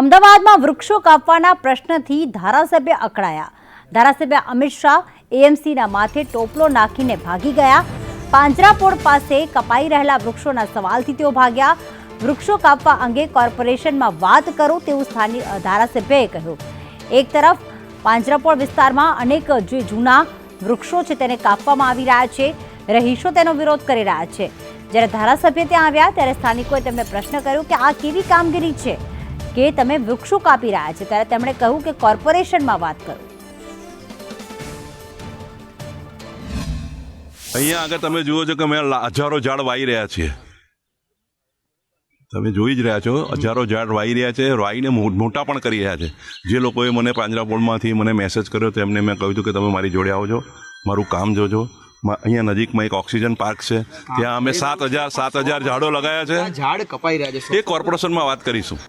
અમદાવાદમાં વૃક્ષો કાપવાના પ્રશ્નથી ધારાસભ્ય અકળાયા. ધારાસભ્ય અમિત શાહ એએમસીના માથે ટોપલો નાખીને ભાગી ગયા. પાંજરાપોળ પાસે કપાઈ રહેલા વૃક્ષોના સવાલથી તેઓ ભાગ્યા. વૃક્ષો કાપવા અંગે કોર્પોરેશનમાં વાત કરો તેવું સ્થાનિક ધારાસભ્યએ કહ્યું. એક તરફ, પાંજરાપોળ વિસ્તારમાં અનેક જે જૂના વૃક્ષો છે તેને કાપવામાં આવી રહ્યા છે, રહીશો તેનો વિરોધ કરી રહ્યા છે. જ્યારે ધારાસભ્ય ત્યાં આવ્યા, ત્યારે સ્થાનિકોએ તેમને પ્રશ્ન કર્યો કે આ કેવી કામગીરી છે? કે તમે વૃક્ષો કાપી રહ્યા છે ત્યારે તેમણે કહ્યું કે કોર્પોરેશનમાં વાત કરો. અહીંયા આગળ તમે જુઓ છો કે અમે હજારો ઝાડ વાવી રહ્યા છીએ. તમે જોઈ જ રહ્યા છો હજારો ઝાડ વાવી રહ્યા છે વાવીને મોટા પણ કરી રહ્યા છે. જે લોકોએ મને પાંજરાપોળમાંથી મને મેસેજ કર્યો તેમને મેં કહ્યું હતું કે તમે મારી જોડે આવજો મારું કામ જોજો. અહીંયા નજીકમાં એક ઓક્સિજન પાર્ક છે ત્યાં અમે સાત હજાર સાત હજાર ઝાડો લગાવ્યા છે. ઝાડ કપાઈ રહ્યા છે છે એ કોર્પોરેશનમાં વાત કરીશું.